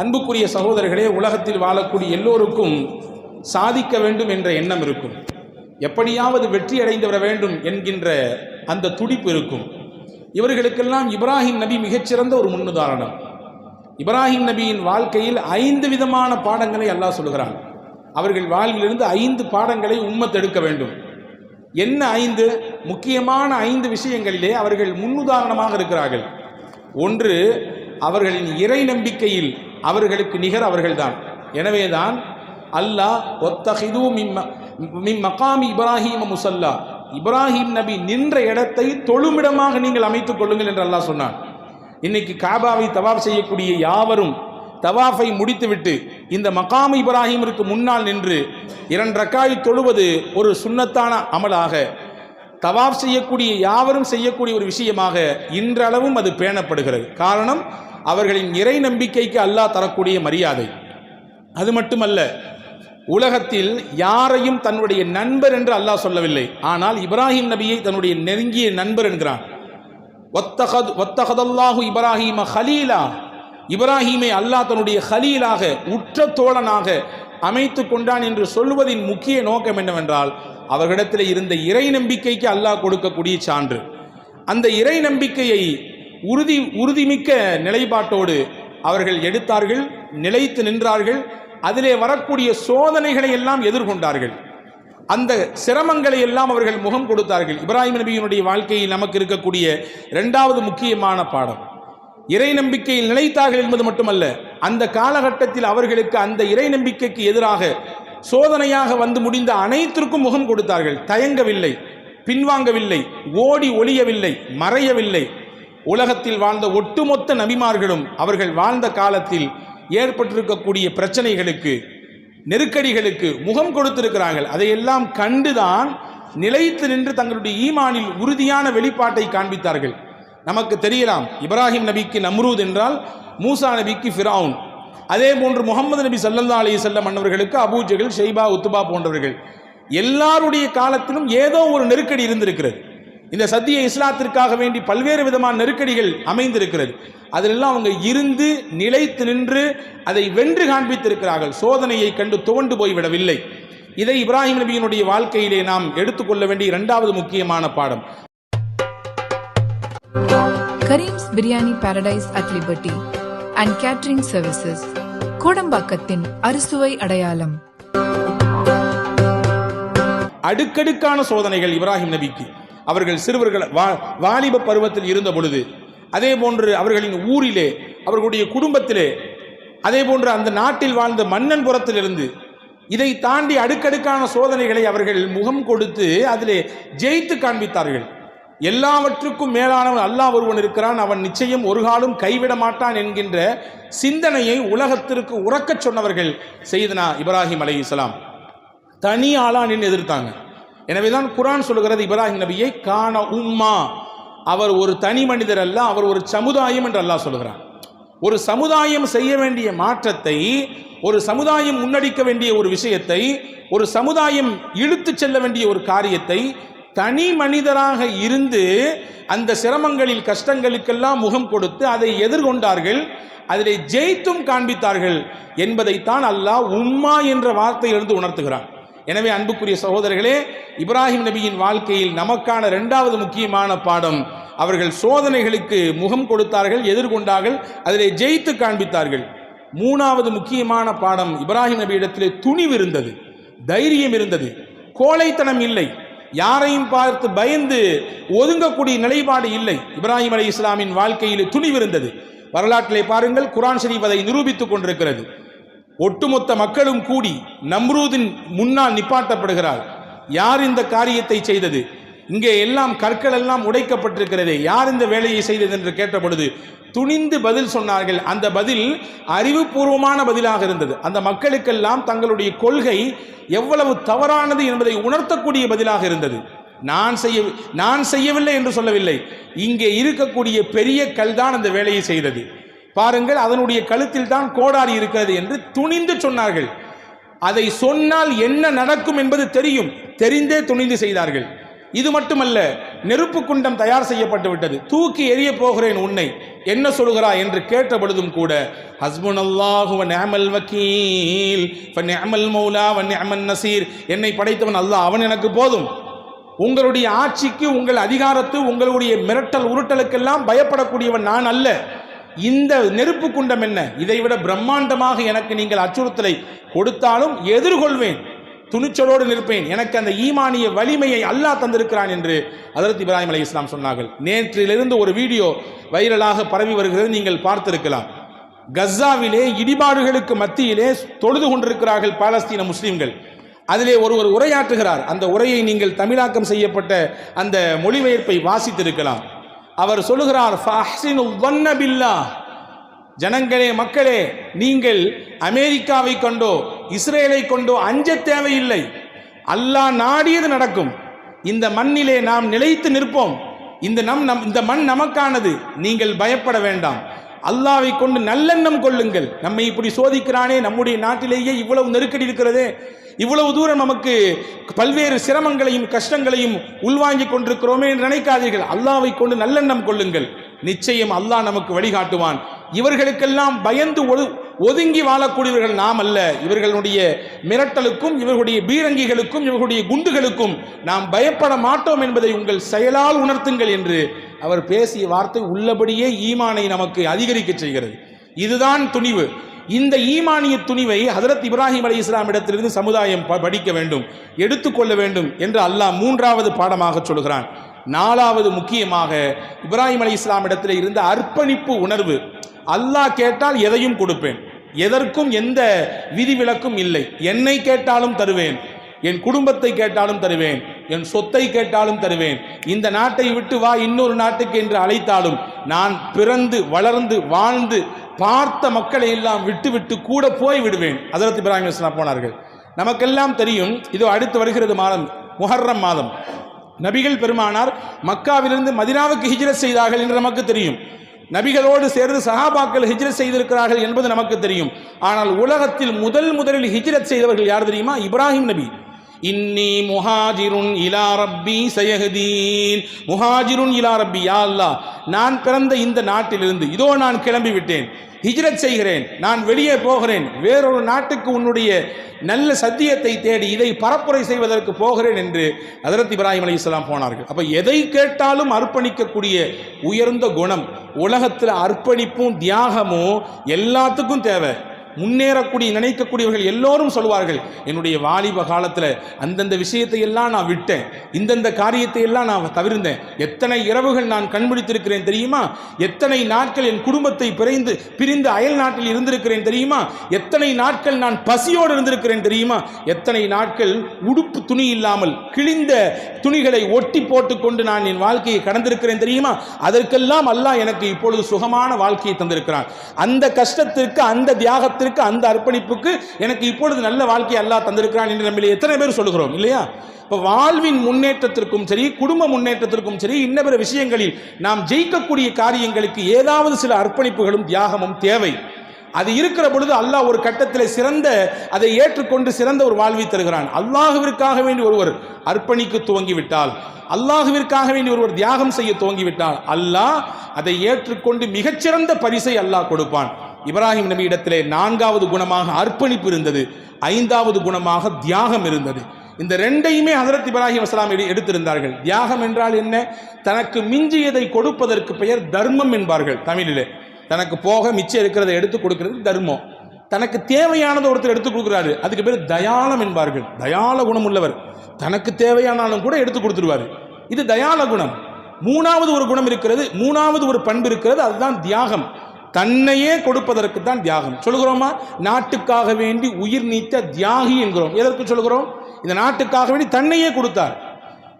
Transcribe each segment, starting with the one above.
அன்புக்குரிய சகோதரர்களே உலகத்தில் வாழக்கூடிய எல்லோருக்கும் சாதிக்க வேண்டும் என்ற எண்ணம் இருக்கும். எப்படியாவது வெற்றி அடைந்து வர வேண்டும் என்கின்ற அந்த துடிப்பு இருக்கும். இவர்களுக்கெல்லாம் இப்ராஹிம் நபி மிகச்சிறந்த ஒரு முன்னுதாரணம். இப்ராஹிம் நபியின் வாழ்க்கையில் ஐந்து விதமான பாடங்களை அல்லாஹ் சொல்கிறான். அவர்கள் வாழ்விலிருந்து ஐந்து பாடங்களை உம்மத்தெடுக்க வேண்டும். என்ன ஐந்து? முக்கியமான ஐந்து விஷயங்களிலே அவர்கள் முன்னுதாரணமாக இருக்கிறார்கள். ஒன்று அவர்களின் இறை நம்பிக்கையில் அவர்களுக்கு நிகர் அவர்கள்தான். எனவேதான் அல்லாஹ் ஒத்தஹிது மிம் மகாமி இப்ராஹிம் முசல்லா. இப்ராஹிம் நபி நின்ற இடத்தை தொழுமிடமாக நீங்கள் அமைத்துக் கொள்ளுங்கள் என்று அல்லாஹ் சொன்னான். இன்னைக்கு காபாவை தவாப் செய்யக்கூடிய யாவரும் தவாஃபை முடித்துவிட்டு இந்த மகாம் இப்ராஹிமிற்கு முன்னால் நின்று இரண்டு ரக்காய் தொழுவது ஒரு சுன்னத்தான அமலாக தவாப் செய்யக்கூடிய யாவரும் செய்யக்கூடிய ஒரு விஷயமாக இன்றளவும் அது பேணப்படுகிறது. காரணம் அவர்களின் இறை நம்பிக்கைக்கு அல்லாஹ் தரக்கூடிய மரியாதை. அது மட்டுமல்ல உலகத்தில் யாரையும் தன்னுடைய நண்பர் என்று அல்லாஹ் சொல்லவில்லை. ஆனால் இப்ராஹிம் நபியை தன்னுடைய நெருங்கிய நண்பர் என்கிறான். ஒத்தகத் ஒத்தகதல்லாஹு இப்ராஹிம ஹலீலா. இப்ராஹீமை அல்லாஹ் தன்னுடைய ஹலீலாக உற்ற தோழனாக அமைத்து கொண்டான் என்று சொல்வதின் முக்கிய நோக்கம் என்னவென்றால் அவர்களிடத்தில் இருந்த இறை நம்பிக்கைக்கு அல்லாஹ் கொடுக்கக்கூடிய சான்று. அந்த இறை நம்பிக்கையை உறுதி உறுதிமிக்க நிலைப்பாட்டோடு அவர்கள் எடுத்தார்கள் நிலைத்து நின்றார்கள் அதிலே வரக்கூடிய சோதனைகளை எல்லாம் எதிர்கொண்டார்கள். அந்த சிரமங்களை எல்லாம் அவர்கள் முகம் கொடுத்தார்கள். இப்ராஹிம் நபியினுடைய வாழ்க்கையில் நமக்கு இருக்கக்கூடிய இரண்டாவது முக்கியமான பாடம். இறை நம்பிக்கையில் நிலைத்தார்கள் என்பது மட்டுமல்ல அந்த காலகட்டத்தில் அவர்களுக்கு அந்த இறை நம்பிக்கைக்கு எதிராக சோதனையாக வந்து முடிந்த அனைத்திற்கும் முகம் கொடுத்தார்கள். தயங்கவில்லை பின்வாங்கவில்லை ஓடி ஒளியவில்லை மறையவில்லை. உலகத்தில் வாழ்ந்த ஒட்டுமொத்த நபிமார்களும் அவர்கள் வாழ்ந்த காலத்தில் ஏற்பட்டிருக்கக்கூடிய பிரச்சனைகளுக்கு நெருக்கடிகளுக்கு முகம் கொடுத்திருக்கிறார்கள். அதையெல்லாம் கண்டுதான் நிலைத்து நின்று தங்களுடைய ஈமானில் உறுதியான வெளிப்பாட்டை காண்பித்தார்கள். நமக்கு தெரியலாம் இப்ராஹிம் நபிக்கு நம்ரூத் என்றால் மூசா நபிக்கு ஃபிரவுன் அதே போன்று முகமது நபி சல்லல்லா அலி செல்லம் மன்னவர்களுக்கு அபூஜகள் ஷெய்பா உத்துபா போன்றவர்கள். எல்லாருடைய காலத்திலும் ஏதோ ஒரு நெருக்கடி இருந்திருக்கிறது. இந்த சத்திய இஸ்லாத்திற்காக வேண்டி பல்வேறு விதமான நெருக்கடிகள் அமைந்திருக்கிறது. அதிலெல்லாம் அவங்க இருந்து நிலைத்து நின்று அதை வென்று காண்பித்திருக்கிறார்கள். சோதனையை கண்டு துவண்டு போய்விடவில்லை. இதை இப்ராஹிம் நபியினுடைய வாழ்க்கையிலே நாம் எடுத்துக்கொள்ள வேண்டிய இரண்டாவது முக்கியமான பாடம். Karim's biryani paradise at liberty and catering services கோடம்பாக்கத்தின் அறுசுவை அடையாளம். அடுக்கடுக்கான சோதனைகள் இப்ராஹிம் நபிக்கு. அவர்கள் சிறுவர்கள் வா வாலிப பருவத்தில் இருந்த பொழுது அதே போன்று அவர்களின் ஊரிலே அவர்களுடைய குடும்பத்திலே அதே போன்று அந்த நாட்டில் வாழ்ந்த மன்னன் புறத்திலிருந்து இதை தாண்டி அடுக்கடுக்கான சோதனைகளை அவர்கள் முகம் கொடுத்து அதிலே ஜெயித்து காண்பித்தார்கள். எல்லாவற்றுக்கும் மேலானவன் அல்லாஹ் ஒருவன் இருக்கிறான். அவன் நிச்சயம் ஒரு காலம் கைவிட மாட்டான் என்கின்ற சிந்தனையை உலகத்திற்கு உறக்கச் சொன்னவர்கள் செய்தனா இப்ராஹிம் அலை இஸ்லாம் தனி ஆளா நின்று எதிர்த்தாங்க. எனவேதான் குரான் சொல்லுகிறது இப்ராஹிம் நபியை காண உம்மா. அவர் ஒரு தனி மனிதர் அல்ல அவர் ஒரு சமுதாயம் என்று அல்லாஹ் சொல்லுகிறார் ஒரு சமுதாயம் செய்ய வேண்டிய மாற்றத்தை ஒரு சமுதாயம் முன்னடிக்க வேண்டிய ஒரு விஷயத்தை ஒரு சமுதாயம் இழுத்து செல்ல வேண்டிய ஒரு காரியத்தை தனி மனிதராக இருந்து அந்த சிரமங்களில் கஷ்டங்களுக்கெல்லாம் முகம் கொடுத்து அதை எதிர்கொண்டார்கள் அதிலே ஜெயித்தும் காண்பித்தார்கள் என்பதைத்தான் அல்லாஹ் உம்மா என்ற வார்த்தையிலிருந்து உணர்த்துகிறான். எனவே அன்புக்குரிய சகோதரர்களே இப்ராஹிம் நபியின் வாழ்க்கையில் நமக்கான இரண்டாவது முக்கியமான பாடம் அவர்கள் சோதனைகளுக்கு முகம் கொடுத்தார்கள் எதிர்கொண்டார்கள் அதிலே ஜெயித்து காண்பித்தார்கள். மூணாவது முக்கியமான பாடம் இப்ராஹிம் நபி இடத்திலே துணிவு இருந்தது தைரியம் இருந்தது கோழைத்தனம் இல்லை யாரையும் பார்த்து பயந்து ஒதுங்கக்கூடிய நிலைப்பாடு இல்லை இப்ராஹிம் அலி இஸ்லாமின் வாழ்க்கையில் துணிவு இருந்தது. வரலாற்றிலே பாருங்கள் குரான் ஷரீப் அதை நிரூபித்துக் கொண்டிருக்கிறது. ஒட்டுமொத்த மக்களும் கூடி நம்ரூதின் முன்னால் நிப்பாட்டப்படுகிறார். யார் இந்த காரியத்தை செய்தது? இங்கே எல்லாம் கற்கள் எல்லாம் உடைக்கப்பட்டிருக்கிறதே. யார் இந்த வேலையை செய்தது என்று கேட்ட பொழுது துணிந்து பதில் சொன்னார்கள். அந்த பதில் அறிவுபூர்வமான பதிலாக இருந்தது. அந்த மக்களுக்கெல்லாம் தங்களுடைய கொள்கை எவ்வளவு தவறானது என்பதை உணர்த்தக்கூடிய பதிலாக இருந்தது. நான் செய்ய நான் செய்யவில்லை என்று சொல்லவில்லை. இங்கே இருக்கக்கூடிய பெரிய கல் தான் அந்த வேலையை செய்தது. பாருங்கள் அதனுடைய கழுத்தில் தான் கோடாரி இருக்கிறது என்று துணிந்து சொன்னார்கள். அதை சொன்னால் என்ன நடக்கும் என்பது தெரியும். தெரிந்தே துணிந்து செய்தார்கள். இது மட்டுமல்ல நெருப்பு குண்டம் தயார் செய்யப்பட்டு விட்டது. தூக்கி எரிய போகிறேன் உன்னை. என்ன சொல்கிறா என்று கேட்ட பொழுதும் கூட ஹஸ்பன் அல்லாஹு நேமல் வக்கீல் நேமல் மௌலா வன் நேமன் நசீர். என்னை படைத்தவன் அல்லாஹ் அவன் எனக்கு போதும். உங்களுடைய ஆட்சிக்கு உங்கள் அதிகாரத்து உங்களுடைய மிரட்டல் உருட்டலுக்கெல்லாம் பயப்படக்கூடியவன் நான் அல்ல. இந்த நெருப்பு குண்டம் என்ன? இதைவிட பிரம்மாண்டமாக எனக்கு நீங்கள் அச்சுறுத்தலை கொடுத்தாலும் எதிர்கொள்வேன். துணிச்சலோடு நிற்பேன். எனக்கு அந்த ஈமானிய வலிமையை அல்லாஹ் தந்திருக்கிறான் என்று அதரத் இப்ராஹிம் அலி இஸ்லாம் சொன்னார்கள். நேற்றிலிருந்து ஒரு வீடியோ வைரலாக பரவி வருகிறது. நீங்கள் பார்த்திருக்கலாம். கஸ்ஸாவிலே இடிபாடுகளுக்கு மத்தியிலே தொழுது கொண்டிருக்கிறார்கள் பாலஸ்தீன முஸ்லீம்கள். அதிலே ஒருவர் உரையாற்றுகிறார். அந்த உரையை நீங்கள் தமிழாக்கம் செய்யப்பட்ட அந்த மொழிபெயர்ப்பை வாசித்திருக்கலாம். அவர் சொல்லுகிறார் ஜனங்களே மக்களே நீங்கள் அமெரிக்காவை கொண்டோ இஸ்ரேலை கொண்டோ அஞ்ச தேவையில்லை. அல்லாஹ் நாடியது நடக்கும். இந்த மண்ணிலே நாம் நிலைத்து நிற்போம். இந்த நம் நம் இந்த மண் நமக்கானது. நீங்கள் பயப்பட வேண்டாம். அல்லாவை கொண்டு நல்லெண்ணம் கொள்ளுங்கள். நம்மை இப்படி சோதிக்கிறானே நம்முடைய நாட்டிலேயே இவ்வளவு நெருக்கடி இருக்கிறதே. இவ்வளவு தூரம் நமக்கு பல்வேறு சிரமங்களையும் கஷ்டங்களையும் உள்வாங்கிக் கொண்டிருக்கிறோமே என்று நினைக்காதீர்கள். அல்லாவை கொண்டு நல்லெண்ணம் கொள்ளுங்கள். நிச்சயம் அல்லாஹ் நமக்கு வழிகாட்டுவான். இவர்களுக்கெல்லாம் பயந்து ஒது- ஒதுங்கி வாழக்கூடியவர்கள் நாம் அல்ல. இவர்களுடைய மிரட்டலுக்கும் இவர்களுடைய பீரங்கிகளுக்கும் இவர்களுடைய குண்டுகளுக்கும் நாம் பயப்பட மாட்டோம் என்பதை உங்கள் செயலால் உணர்த்துங்கள் என்று அவர் பேசிய வார்த்தை உள்ளபடியே ஈமானை நமக்கு அதிகரிக்க செய்கிறது. இதுதான் துணிவு. இந்த ஈமானிய துணிவை ஹதரத் இப்ராஹிம் அலி இஸ்லாம் இடத்திலிருந்து சமுதாயம் ப- படிக்க வேண்டும் எடுத்துக்கொள்ள வேண்டும் என்று அல்லாஹ் மூன்றாவது பாடமாக சொல்கிறான். நாலாவது முக்கியமாக இப்ராஹிம் அலி இஸ்லாம் இடத்தில் இருந்த அர்ப்பணிப்பு உணர்வு. அல்லாஹ் கேட்டால் எதையும் கொடுப்பேன். எதற்கும் எந்த விதிவிலக்கும் இல்லை. என்னை கேட்டாலும் தருவேன். என் குடும்பத்தை கேட்டாலும் தருவேன். என் சொத்தை கேட்டாலும் தருவேன். இந்த நாட்டை விட்டு வா இன்னொரு நாட்டுக்கு என்று அழைத்தாலும் நான் பிறந்து வளர்ந்து வாழ்ந்து பார்த்த மக்களை எல்லாம் விட்டு விட்டு கூட போய் விடுவேன். ஹதரத் இப்ராஹிம் இஸ்லாம் போனார்கள். நமக்கெல்லாம் தெரியும் இதோ அடுத்து வருகிறது மாதம் முஹர்ரம் மாதம். நபிகள் பெருமானார் மக்காவிலிருந்து மதினாவுக்கு ஹிஜ்ரத் செய்தார்கள் என்று நமக்கு தெரியும். நபிகளோடு சேர்ந்து சஹாபாக்கள் ஹிஜ்ரத் செய்திருக்கிறார்கள் என்பது நமக்கு தெரியும். ஆனால் உலகத்தில் முதல் முதலில் ஹிஜ்ரத் செய்தவர்கள் யார் தெரியுமா? இப்ராஹிம் நபி. இன்னி முஹாஜிருன் இலா ரப்பி சயஹதீன். முஹாஜிருன் இலா ரப்பி யா அல்லாஹ் நான் பிறந்த இந்த நாட்டிலிருந்து இதோ நான் கிளம்பி விட்டேன் ஹிஜ்ரத் செய்கிறேன் நான் வெளியே போகிறேன் வேறொரு நாட்டுக்கு உன்னுடைய நல்ல சத்தியத்தை தேடி இதை பரப்புரை செய்வதற்கு போகிறேன் என்று அதரத் இப்ராஹிம் அலைஹிஸ்ஸலாம் போனார்கள். அப்போ எதை கேட்டாலும் அர்ப்பணிக்கக்கூடிய உயர்ந்த குணம் உலகத்தில் அர்ப்பணிப்பும் தியாகமும் எல்லாத்துக்கும் தேவை. முன்னேறக்கூடிய நினைக்கக்கூடியவர்கள் எல்லோரும் சொல்வார்கள் என்னுடைய வாலிப காலத்தில் அந்தந்த விஷயத்தை எல்லாம் நான் விட்டேன் இந்தந்த காரியத்தை எல்லாம் நான் தவிர்ந்தேன். எத்தனை இரவுகள் நான் கண்பிடித்திருக்கிறேன் தெரியுமா? எத்தனை நாட்கள் என் குடும்பத்தை பிரிந்து பிரிந்து அயல் நாட்டில் இருந்திருக்கிறேன் தெரியுமா? எத்தனை நாட்கள் நான் பசியோடு இருந்திருக்கிறேன் தெரியுமா? எத்தனை நாட்கள் உடுப்பு துணி இல்லாமல் கிழிந்த துணிகளை ஒட்டி போட்டுக்கொண்டு நான் என் வாழ்க்கையை கடந்திருக்கிறேன் தெரியுமா? அதற்கெல்லாம் அல்லாஹ் எனக்கு இப்பொழுது சுகமான வாழ்க்கையை தந்திருக்கிறான். அந்த கஷ்டத்திற்கு அந்த தியாகத்திற்கு அந்த அர்ப்பணிப்புக்கு எனக்கு இப்பொழுது நல்ல வாழ்க்கையை அல்லாஹ் தந்திருக்கிறான் என்று நம்மள எத்தனை பேர் சொல்லுகிறோம் இல்லையா? இப்போ வாழ்வின் முன்னேற்றத்திற்கும் சரி குடும்ப முன்னேற்றத்திற்கும் சரி இன்ன பிற விஷயங்களில் நாம் ஜெயிக்கக்கூடிய காரியங்களுக்கு ஏதாவது சில அர்ப்பணிப்புகளும் தியாகமும் தேவை. அது இருக்கிற பொழுது அல்லாஹ் ஒரு கட்டத்தில் சிறந்த அதை ஏற்றுக்கொண்டு சிறந்த ஒரு வாழ்வை தருகிறான். அல்லாஹுவிற்காக வேண்டி ஒருவர் அர்ப்பணிக்க துவங்கிவிட்டால் அல்லாஹுவிற்காக வேண்டி ஒருவர் தியாகம் செய்ய துவங்கிவிட்டால் அல்லாஹ் அதை ஏற்றுக்கொண்டு மிகச்சிறந்த பரிசை அல்லாஹ் கொடுப்பான். இப்ராஹிம் நபி இடத்திலே நான்காவது குணமாக அர்ப்பணிப்பு இருந்தது. ஐந்தாவது குணமாக தியாகம் இருந்தது. இந்த ரெண்டையுமே ஹதரத் இப்ராஹிம் அஸ்லாம் எடுத்திருந்தார்கள். தியாகம் என்றால் என்ன? தனக்கு மிஞ்சியதை கொடுப்பதற்கு பெயர் தர்மம் என்பார்கள் தமிழிலே. தனக்கு போக மிச்சம் இருக்கிறதை எடுத்து கொடுக்கிறது தர்மம். தனக்கு தேவையானதை ஒருத்தர் எடுத்து கொடுக்குறாரு. அதுக்கு பேர் தயாளம் என்பார்கள். தயால குணம் உள்ளவர் தனக்கு தேவையானாலும் கூட எடுத்து கொடுத்துருவாரு. இது தயால குணம். மூணாவது ஒரு குணம் இருக்கிறது மூணாவது ஒரு பண்பு இருக்கிறது அதுதான் தியாகம். தன்னையே கொடுப்பதற்கு தான் தியாகம். சொல்லுகிறோமா? நாட்டுக்காக வேண்டி உயிர் நீத்த தியாகி என்கிறோம். எதற்கு சொல்லுகிறோம்? இந்த நாட்டுக்காக வேண்டி தன்னையே கொடுத்தார்.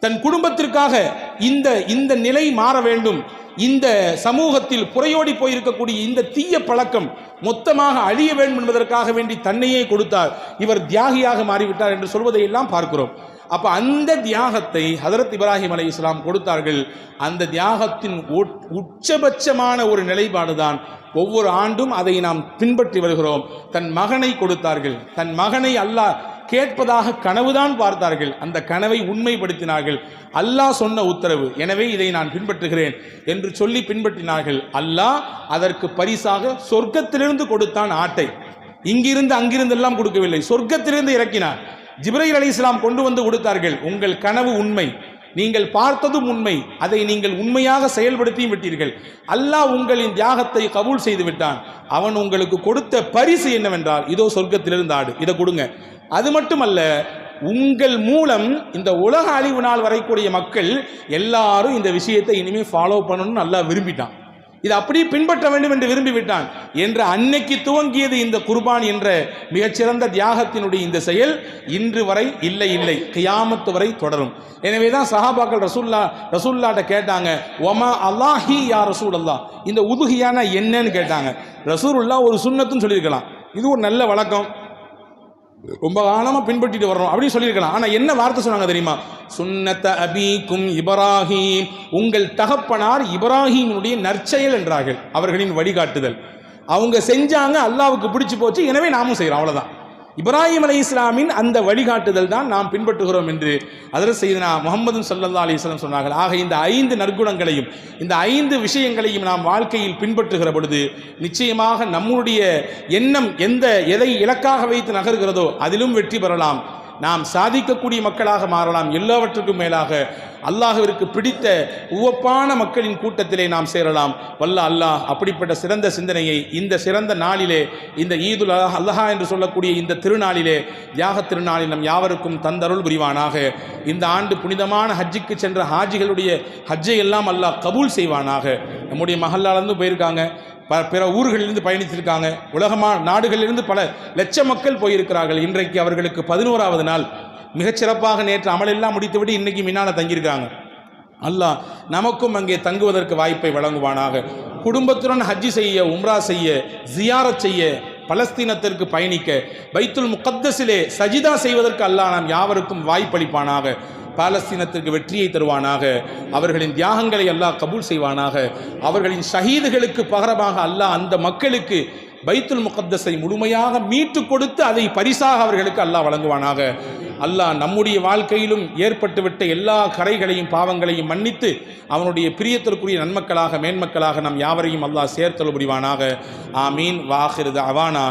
தன் குடும்பத்திற்காக இந்த இந்த நிலை மாற வேண்டும். இந்த சமூகத்தில் புறையோடி போயிருக்கக்கூடிய இந்த தீய பழக்கம் மொத்தமாக அழிய வேண்டும் என்பதற்காக வேண்டி தன்னையே கொடுத்தார். இவர் தியாகியாக மாறிவிட்டார் என்று சொல்வதை எல்லாம் பார்க்கிறோம். அப்போ அந்த தியாகத்தை ஹதரத் இப்ராஹிம் அலை இஸ்லாம் கொடுத்தார்கள். அந்த தியாகத்தின் உட்- உச்சபட்சமான ஒரு நிலைப்பாடுதான் ஒவ்வொரு ஆண்டும் அதை நாம் பின்பற்றி வருகிறோம். தன் மகனை கொடுத்தார்கள். தன் மகனை அல்லாஹ் கேட்பதாக கனவுதான் பார்த்தார்கள். அந்த கனவை உண்மைப்படுத்தினார்கள். அல்லாஹ் சொன்ன உத்தரவு எனவே இதை நான் பின்பற்றுகிறேன் என்று சொல்லி பின்பற்றினார்கள். அல்லாஹ் அதற்கு பரிசாக சொர்க்கத்திலிருந்து கொடுத்தான் ஆட்டை. இங்கிருந்து அங்கிருந்து எல்லாம் கொடுக்கவில்லை. சொர்க்கத்திலிருந்து இறக்கினார் ஜிப்ரைல் அலி இஸ்லாம் கொண்டு வந்து கொடுத்தார்கள். உங்கள் கனவு உண்மை. நீங்கள் பார்த்ததும் உண்மை. அதை நீங்கள் உண்மையாக செயல்படுத்தியும் விட்டீர்கள். அல்லாஹ் உங்களின் தியாகத்தை கபூல் செய்து விட்டான். அவன் உங்களுக்கு கொடுத்த பரிசு என்னவென்றால் இதோ சொர்க்கத்திலிருந்து ஆடு. இதை கொடுங்க. அது மட்டுமல்ல உங்கள் மூலம் இந்த உலக அழிவு நாள் வரைக்கூடிய மக்கள் எல்லாரும் இந்த விஷயத்தை இனிமேல் ஃபாலோ பண்ணணும்னு நல்லா விரும்பிட்டான். இது அப்படியே பின்பற்ற வேண்டும் என்று விரும்பி விட்டான் என்று அன்னைக்கு துவங்கியது இந்த குர்பான் என்ற மிகச்சிறந்த தியாகத்தினுடைய இந்த செயல் இன்று வரை இல்லை இல்லை. கியாமத்து வரை தொடரும். எனவே தான் சஹாபாக்கள் ரசூல்லா ரசூல்லாட்ட கேட்டாங்க ஒமா அல்லாஹி யா ரசூல் அல்லாஹ் இந்த உதுகியான என்னன்னு கேட்டாங்க. ரசூல்லா ஒரு சுண்ணத்துன்னு சொல்லியிருக்கலாம். இது ஒரு நல்ல வழக்கம். ரொம்ப காலமாக பின்பற்றிட்டு வர்றோம் அப்படின்னு சொல்லியிருக்கலாம். ஆனால் என்ன வார்த்தை சொன்னாங்க தெரியுமா? சுன்னத்த அபீக்கும் இப்ராஹீம். உங்கள் தகப்பனார் இப்ராஹீமுடைய நற்செயல் என்றார்கள் அவர்களின் வழிகாட்டுதல். அவங்க செஞ்சாங்க அல்லாவுக்கு பிடிச்சி போச்சு எனவே நாமும் செய்கிறோம் அவ்வளோதான் இப்ராஹிம் அலி இஸ்லாமின் அந்த வழிகாட்டுதல் தான் நாம் பின்பற்றுகிறோம் என்று அதர் செய்தனா முகமது சல்லல்லா அலிஸ்லாம் சொன்னார்கள். ஆக இந்த ஐந்து நற்குணங்களையும் இந்த ஐந்து விஷயங்களையும் நாம் வாழ்க்கையில் பின்பற்றுகிற பொழுது நிச்சயமாக நம்முடைய எண்ணம் எந்த எதை இலக்காக வைத்து நகர்கிறதோ அதிலும் வெற்றி பெறலாம். நாம் சாதிக்கக்கூடிய மக்களாக மாறலாம். எல்லாவற்றுக்கும் மேலாக அல்லாஹிற்கு பிடித்த உவப்பான மக்களின் கூட்டத்திலே நாம் சேரலாம். வல்ல அல்லாஹ் அப்படிப்பட்ட சிறந்த சிந்தனையை இந்த சிறந்த நாளிலே இந்த ஈதுல் அல்லாஹ் அல்லஹா என்று சொல்லக்கூடிய இந்த திருநாளிலே தியாக திருநாளில் நம் யாவருக்கும் தந்தருள் புரிவானாக. இந்த ஆண்டு புனிதமான ஹஜ்ஜுக்கு சென்ற ஹாஜிகளுடைய ஹஜ்ஜை எல்லாம் அல்லாஹ் கபூல் செய்வானாக. நம்முடைய மஹல்லாலேருந்து போயிருக்காங்க. ப பிற ஊர்களிலிருந்து பயணித்திருக்காங்க. உலகமா நாடுகளிலிருந்து பல லட்ச மக்கள் போயிருக்கிறார்கள். இன்றைக்கு அவர்களுக்கு பதினோராவது நாள். மிகச்சிறப்பாக நேற்று அமலெல்லாம் முடித்துவிட்டு இன்றைக்கு மின்னால தங்கியிருக்காங்க. அல்லாஹ் நமக்கும் அங்கே தங்குவதற்கு வாய்ப்பை வழங்குவானாக. குடும்பத்துடன் ஹஜ்ஜி செய்ய உம்ரா செய்ய ஜியாரத் செய்ய பலஸ்தீனத்திற்கு பயணிக்க பைத்துல் முகத்தஸிலே சஜிதா செய்வதற்கு அல்லாஹ் நாம் யாவருக்கும் வாய்ப்பளிப்பானாக. பாலஸ்தீனத்திற்கு வெற்றியை தருவானாக அவர்களின் தியாகங்களை அல்லாஹ் கபூல் செய்வானாக அவர்களின் ஷஹீதுகளுக்கு பகரமாக அல்லாஹ் அந்த மக்களுக்கு பைத்துல் முகத்தஸை முழுமையாக மீட்டு கொடுத்து அதை பரிசாக அவர்களுக்கு அல்லாஹ் வழங்குவானாக. அல்லாஹ் நம்முடைய வாழ்க்கையிலும் ஏற்பட்டுவிட்ட எல்லா கரைகளையும் பாவங்களையும் மன்னித்து அவனுடைய பிரியத்திற்குரிய நன்மக்களாக மேன்மக்களாக நம் யாவரையும் அல்லாஹ் சேர்த்தல் புரிவானாக. ஆமீன். வாஹிருது அவானா